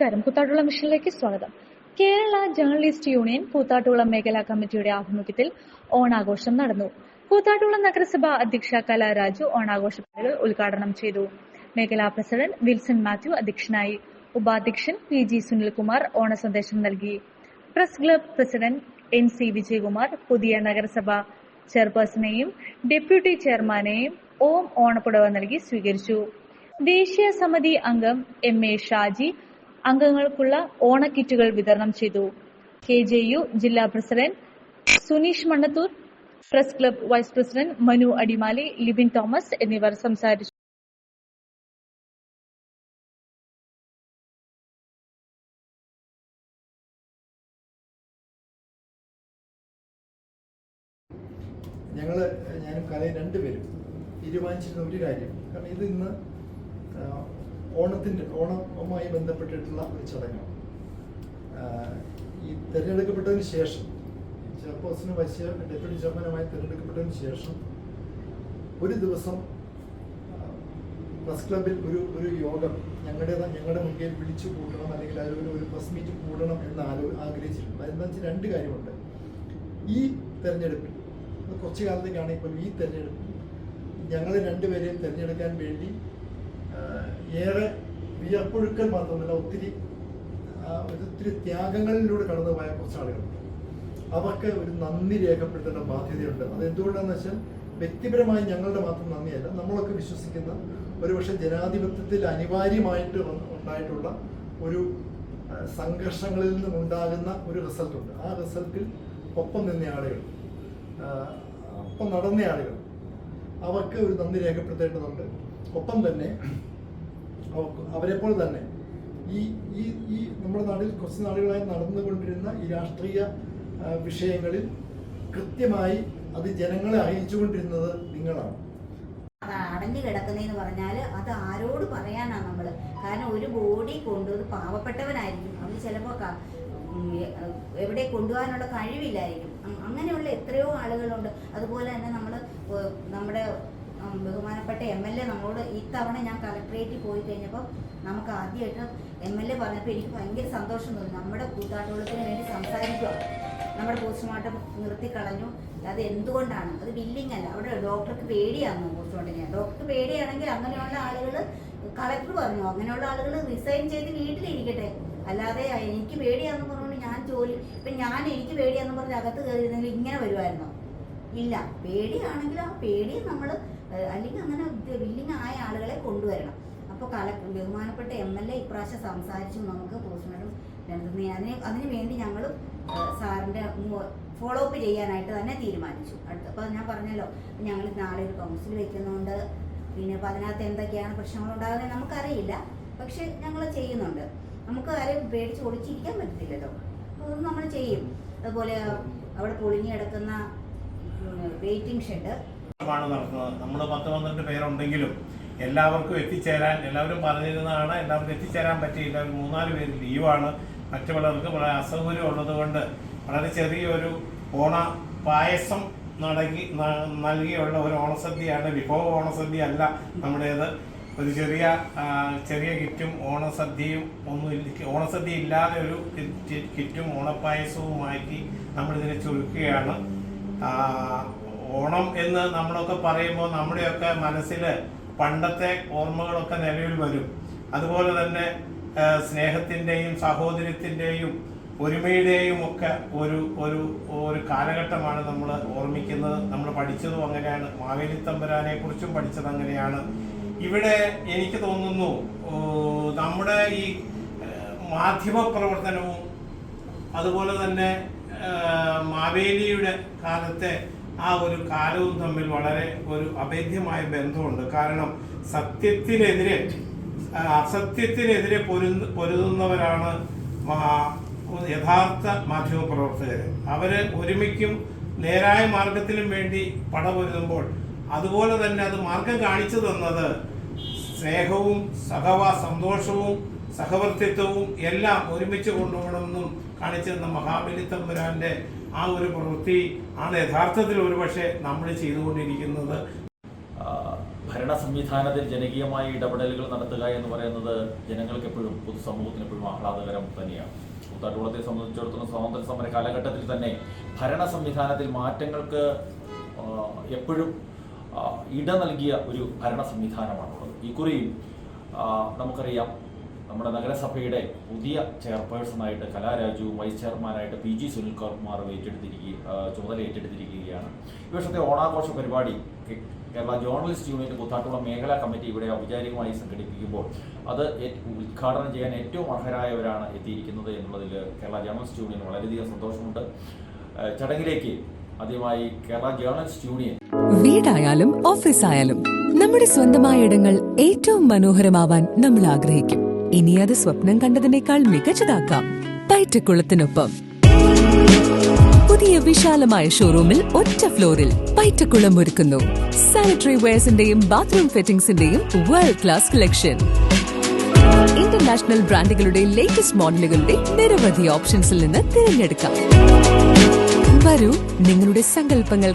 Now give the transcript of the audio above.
നമസ്കാരം. കൂത്താട്ടുകുളം മിഷനിലേക്ക് സ്വാഗതം. Kerala journalist union Koothattukulam മേഖലാ കമ്മിറ്റിയുടെ ആഭിമുഖ്യത്തിൽ ഓണാഘോഷം നടന്നു. കൂത്താട്ടുകുളം നഗരസഭ അധ്യക്ഷ കലാരാജു ഓണാഘോഷ പരിപാടികൾ ഉദ്ഘാടനം ചെയ്തു. മേഖലാ പ്രസിഡന്റ് വിൽസൺ മാത്യു അധ്യക്ഷനായി ഉപാധ്യക്ഷൻ പി ജി സുനിൽകുമാർ ഓണസന്ദേശം നൽകി. Press club president N C Vijayakumar പുതിയ നഗരസഭ ചെയർപേഴ്സണെയും ഡെപ്യൂട്ടി ചെയർമാനെയും ഓം ഓണപ്പുടവ നൽകി സ്വീകരിച്ചു. ദേശീയ സമിതി അംഗം എം എ ഷാജി അംഗങ്ങൾക്കുള്ള ഓണക്കിറ്റുകൾ വിതരണം ചെയ്തു. കെ ജെ യു ജില്ലാ president Suneesh Mannathur press club vice president Manu Adimali Libin Thomas എന്നിവർ സംസാരിച്ചു. ഞങ്ങൾ ഞാനും കലയും രണ്ടുപേരും തീരുമാനിച്ചിരുന്ന ഒരു കാര്യം. കാരണം ഇത് ഇന്ന് ഓണത്തിന്റെ ഓണവുമായി ബന്ധപ്പെട്ടിട്ടുള്ള ഒരു ചടങ്ങാണ്. ഈ തിരഞ്ഞെടുക്കപ്പെട്ടതിന് ശേഷം ചെയർപേഴ്സണും വൈസ് ഡെപ്യൂട്ടി ചെയർമാനുമായി തിരഞ്ഞെടുക്കപ്പെട്ടതിന് ശേഷം ഒരു ദിവസം പ്രസ് ക്ലബിൽ ഒരു ഒരു യോഗം ഞങ്ങളുടെ ഞങ്ങളുടെ മുൻകൈയിൽ വിളിച്ചു കൂട്ടണം അല്ലെങ്കിൽ അതിലൊരു ഒരു പ്രസ് മീറ്റ് കൂടണം എന്ന് ആലോ ആഗ്രഹിച്ചിട്ടുണ്ട്. അതെന്താ വെച്ചാൽ രണ്ട് കാര്യമുണ്ട്. ഈ തെരഞ്ഞെടുപ്പിൽ കുറച്ച് കാലത്തേക്കാണെങ്കിൽ പോലും ഈ തെരഞ്ഞെടുപ്പിൽ ഞങ്ങൾ രണ്ടുപേരെയും തിരഞ്ഞെടുക്കാൻ വേണ്ടി ഏറെ വിയർപ്പൊഴുക്കൽ മാത്രമല്ല ഒത്തിരി ഒത്തിരി ത്യാഗങ്ങളിലൂടെ കടന്നു പോയ കുറച്ച് ആളുകളുണ്ട് അവർക്ക് ഒരു നന്ദി രേഖപ്പെടുത്തേണ്ട ബാധ്യതയുണ്ട്. അത് എന്തുകൊണ്ടാണെന്ന് വെച്ചാൽ വ്യക്തിപരമായി ഞങ്ങളുടെ മാത്രം നന്ദിയല്ല നമ്മളൊക്കെ വിശ്വസിക്കുന്ന ഒരുപക്ഷെ ജനാധിപത്യത്തിൽ അനിവാര്യമായിട്ട് ഉണ്ടായിട്ടുള്ള ഒരു സംഘർഷങ്ങളിൽ നിന്നും ഉണ്ടാകുന്ന ഒരു റിസൾട്ട് ഉണ്ട്. ആ റിസൾട്ടിൽ ഒപ്പം നിന്ന ആളുകൾ ഒപ്പം നടന്ന ആളുകൾ അവർക്ക് ഒരു നന്ദി രേഖപ്പെടുത്തേണ്ടതുണ്ട്. ഒപ്പം തന്നെ അവരെപ്പോലെ തന്നെ. ഈ ഈ ഈ നമ്മുടെ നാട്ടിൽ കുറച്ച് നാളുകളായി നടന്നുകൊണ്ടിരുന്ന ഈ രാഷ്ട്രീയ വിഷയങ്ങളിൽ കൃത്യമായി അത് ജനങ്ങളെ അറിയിച്ചുകൊണ്ടിരുന്നത് നിങ്ങളാണ്. അത് അടഞ്ഞു കിടക്കുന്നതെന്ന് പറഞ്ഞാൽ അത് ആരോട് പറയാനാണ് നമ്മൾ കാരണം ഒരു ബോഡി കൊണ്ടുവന്ന് പാവപ്പെട്ടവനായിരിക്കും. അവന് ചിലപ്പോൾ എവിടെ കൊണ്ടുപോകാനുള്ള കഴിവില്ലായിരിക്കും. അങ്ങനെയുള്ള എത്രയോ ആളുകളുണ്ട്. അതുപോലെ തന്നെ നമ്മൾ നമ്മുടെ ബഹുമാനപ്പെട്ട എം എൽ എ നമ്മളോട് ഇത്തവണ ഞാൻ കളക്ട്രേറ്റിൽ പോയി കഴിഞ്ഞപ്പോൾ നമുക്ക് ആദ്യമായിട്ട് എം എൽ എ പറഞ്ഞപ്പോൾ എനിക്ക് ഭയങ്കര സന്തോഷം തോന്നി. നമ്മുടെ കൂത്താട്ടോളത്തിന് വേണ്ടി സംസാരിക്കുക. നമ്മുടെ പോസ്റ്റ്മോർട്ടം നിർത്തിക്കളഞ്ഞു. അത് എന്തുകൊണ്ടാണ്? അത് ബില്ലിംഗ് അല്ല. അവിടെ ഡോക്ടർക്ക് പേടിയാണ് പോസ്റ്റ്മോർട്ടം ഡോക്ടർക്ക് പേടിയാണെങ്കിൽ അങ്ങനെയുള്ള ആളുകൾ കളക്ടർ പറഞ്ഞു. അങ്ങനെയുള്ള ആളുകൾ റിസൈൻ ചെയ്ത് വീട്ടിലിരിക്കട്ടെ. അല്ലാതെ എനിക്ക് പേടിയാന്ന് പറഞ്ഞുകൊണ്ട് ഞാൻ ജോലി ഇപ്പം ഞാൻ എനിക്ക് പേടിയാന്ന് പറഞ്ഞ് അകത്ത് കയറിയിരുന്നെങ്കിൽ ഇങ്ങനെ വരുമായിരുന്നോ? ഇല്ല. പേടിയാണെങ്കിൽ ആ പേടി നമ്മൾ അല്ലെങ്കിൽ അങ്ങനെ വില്ലിങ് ആയ ആളുകളെ കൊണ്ടുവരണം. അപ്പോൾ കല ബഹുമാനപ്പെട്ട എം എൽ എ ഇപ്രാവശ്യം സംസാരിച്ചു. നമുക്ക് പോസ്റ്റ്മോർട്ടം നടത്തുന്ന അതിന് വേണ്ടി ഞങ്ങളും സാറിന്റെ ഫോളോ അപ്പ് ചെയ്യാനായിട്ട് തന്നെ തീരുമാനിച്ചു. അടുത്ത അപ്പോൾ ഞാൻ പറഞ്ഞല്ലോ ഞങ്ങൾ നാളെ ഒരു കൗൺസിൽ വെക്കുന്നുണ്ട്. പിന്നെ അപ്പോൾ അതിനകത്ത് എന്തൊക്കെയാണ് പ്രശ്നങ്ങൾ ഉണ്ടാകുന്നത് നമുക്കറിയില്ല. പക്ഷെ ഞങ്ങൾ ചെയ്യുന്നുണ്ട്. നമുക്ക് ആരെയും പേടിച്ച് ഒളിച്ചിരിക്കാൻ പറ്റത്തില്ലല്ലോ. അപ്പോൾ നമ്മൾ ചെയ്യും. അതുപോലെ അവിടെ പൊളിഞ്ഞു കിടക്കുന്ന വെയിറ്റിംഗ് ഷെഡ് ആണ് നടത്തുന്നത്. നമ്മൾ പത്ത് പന്ത്രണ്ട് പേരുണ്ടെങ്കിലും എല്ലാവർക്കും എത്തിച്ചേരാൻ എല്ലാവരും പറഞ്ഞിരുന്നതാണ് എല്ലാവർക്കും എത്തിച്ചേരാൻ പറ്റിയില്ല. ഒരു മൂന്നാൽ പേര് ലീവാണ് മറ്റു പലർക്ക് വളരെ അസൗകര്യം ഉള്ളതുകൊണ്ട് വളരെ ചെറിയൊരു ഓണ പായസം നടക്കി നൽകിയുള്ള ഒരു ഓണസദ്യയാണ്. വിഭവ ഓണസദ്യ അല്ല നമ്മുടേത്. ഒരു ചെറിയ ചെറിയ കിറ്റും ഓണസദ്യയും ഒന്നും ഓണസദ്യ ഇല്ലാതെ ഒരു കിറ്റും ഓണപ്പായസവുമാക്കി നമ്മളിതിനെ ചുരുക്കുകയാണ്. ഓണം എന്ന് നമ്മളൊക്കെ പറയുമ്പോൾ നമ്മുടെയൊക്കെ മനസ്സിൽ പണ്ടത്തെ ഓർമ്മകളൊക്കെ നിലവിൽ വരും. അതുപോലെ തന്നെ സ്നേഹത്തിന്റെയും സഹോദര്യത്തിന്റെയും ഒരുമയുടെയും ഒക്കെ ഒരു ഒരു ഒരു കാലഘട്ടമാണ് നമ്മൾ ഓർമ്മിക്കുന്നത്. നമ്മൾ പഠിച്ചതും അങ്ങനെയാണ്. മാവേലി തമ്പുരാനെ കുറിച്ചും പഠിച്ചത് അങ്ങനെയാണ്. ഇവിടെ എനിക്ക് തോന്നുന്നു നമ്മുടെ ഈ മാധ്യമ പ്രവർത്തനവും അതുപോലെ തന്നെ മാവേലിയുടെ കാലത്തെ ആ ഒരു കാലവും തമ്മിൽ വളരെ ഒരു അഭേദ്യമായ ബന്ധമുണ്ട്. കാരണം സത്യത്തിനെതിരെ അസത്യത്തിനെതിരെ പൊരുന്ന് പൊരുതുന്നവരാണ് യഥാർത്ഥ മാധ്യമ പ്രവർത്തകർ അവർ ഒരുമിക്കും നേരായ മാർഗത്തിനും വേണ്ടി പടപൊരുതുമ്പോൾ അതുപോലെ തന്നെ അത് മാർഗം കാണിച്ചു തന്നത് സ്നേഹവും സഹവ സന്തോഷവും സഹവർത്തിത്വവും എല്ലാം ഒരുമിച്ച് കൊണ്ടുപോകണമെന്നും കാണിച്ചു തന്ന മഹാബലി തമ്പുരാന്റെ ആ ഒരു പ്രവൃത്തി ആണ് യഥാർത്ഥത്തിൽ ഒരുപക്ഷെ നമ്മൾ ചെയ്തുകൊണ്ടിരിക്കുന്നത്. ഭരണ സംവിധാനത്തിൽ ജനകീയമായ ഇടപെടലുകൾ നടത്തുക എന്ന് പറയുന്നത് ജനങ്ങൾക്ക് എപ്പോഴും പൊതുസമൂഹത്തിന് എപ്പോഴും ആഹ്ലാദകരം തന്നെയാണ്. കൂത്താട്ടുകുളത്തെ സംബന്ധിച്ചിടത്തോളം സ്വാതന്ത്ര്യ സമര കാലഘട്ടത്തിൽ തന്നെ ഭരണ സംവിധാനത്തിൽ മാറ്റങ്ങൾക്ക് എപ്പോഴും ഇട നൽകിയ ഒരു ഭരണ സംവിധാനമാണുള്ളത്. ആ, നമുക്കറിയാം നമ്മുടെ നഗരസഭയുടെ പുതിയ ചെയർപേഴ്സണായിട്ട് കലാരാജു വൈസ് ചെയർമാനായിട്ട് പി ജി സുനിൽകുമാർ ഏറ്റെടുത്തിരിക്കുക ചുമതല ഏറ്റെടുത്തിരിക്കുകയാണ്. ഈ വർഷത്തെ ഓണാഘോഷ പരിപാടി കേരള ജേർണലിസ്റ്റ് യൂണിയൻ കൂത്താട്ടുകുളം മേഖലാ കമ്മിറ്റി ഇവിടെ ഔപചാരികമായി സംഘടിപ്പിക്കുമ്പോൾ അത് ഉദ്ഘാടനം ചെയ്യാൻ ഏറ്റവും അർഹരായവരാണ് എത്തിയിരിക്കുന്നത് എന്നുള്ളതിൽ കേരള ജേർണലിസ്റ്റ് യൂണിയൻ വളരെയധികം സന്തോഷമുണ്ട്. ചടങ്ങിലേക്ക് ആദ്യമായി കേരള ജേർണലിസ്റ്റ് യൂണിയൻ വീടായാലും ഓഫീസായാലും നമ്മുടെ സ്വന്തമായ ഇടങ്ങൾ ഏറ്റവും മനോഹരമാവാൻ നമ്മൾ ആഗ്രഹിക്കും. ഇനി അത് സ്വപ്നം കണ്ടതിനേക്കാൾ മികച്ചതാക്കാം പൈറ്റക്കുളത്തിനൊപ്പം. പുതിയ വിശാലമായ ഷോറൂമിൽ ഒറ്റ ഫ്ലോറിൽ പൈറ്റക്കുളം ഒരുക്കുന്നു. സാനിറ്ററി വെയർസിന്റെയും ബാത്റൂം ഫിറ്റിംഗ്സിന്റെയും വേൾഡ് ക്ലാസ് കളക്ഷൻ ഇന്റർനാഷണൽ ബ്രാൻഡുകളുടെ ലേറ്റസ്റ്റ് മോഡലുകളുടെ നിരവധി ഓപ്ഷൻസിൽ നിന്ന് തിരഞ്ഞെടുക്കാം. വരൂ നിങ്ങളുടെ സങ്കല്പങ്ങൾ